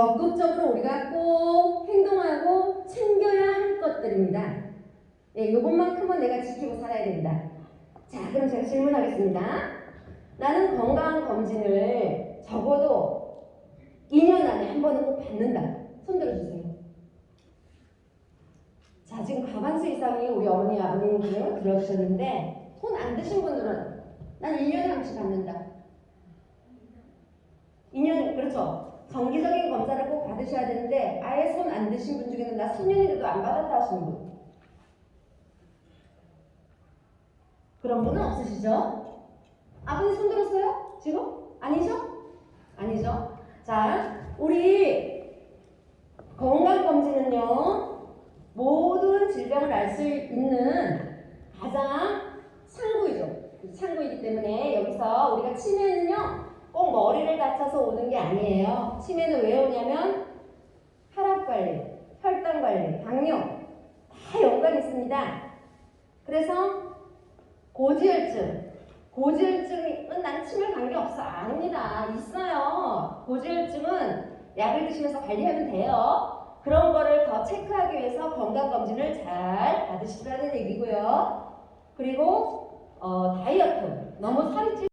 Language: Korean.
적극적으로 우리가 꼭 행동하고 챙겨야 할 것들입니다. 예, 이것만큼은 내가 지키고 살아야 된다. 자, 그럼 제가 질문하겠습니다. 나는 건강 검진을 적어도 2년 안에 한 번은 꼭 받는다. 손 들어주세요. 자, 지금 과반수 이상이 우리 어머니, 아버님들은 들어주셨는데 손 안 드신 분들은 난 1년에 한 번씩 받는다. 2년, 그렇죠. 정기적인 검사를 꼭 받으셔야 되는데 아예 손 안 드신 분 중에는 나 3년이라도 안 받았다 하시는 분. 그런 분은 없으시죠? 아버님 손 들었어요? 지금? 아니죠? 아니죠? 자, 우리 건강검진은요, 모든 질병을 알 수 있는 가장 상부이죠. 상부이기 때문에 여기서 우리가 치매는요, 꼭 다쳐서 오는 게 아니에요. 치매는 왜 오냐면 혈압 관리, 혈당 관리, 당뇨 다 연관이 있습니다. 그래서 고지혈증, 고지혈증은 난 치매 관계 없어 아닙니다. 있어요. 고지혈증은 약을 드시면서 관리하면 돼요. 그런 거를 더 체크하기 위해서 건강검진을 잘 받으시라는 얘기고요. 그리고 어, 다이어트, 너무 살이 찌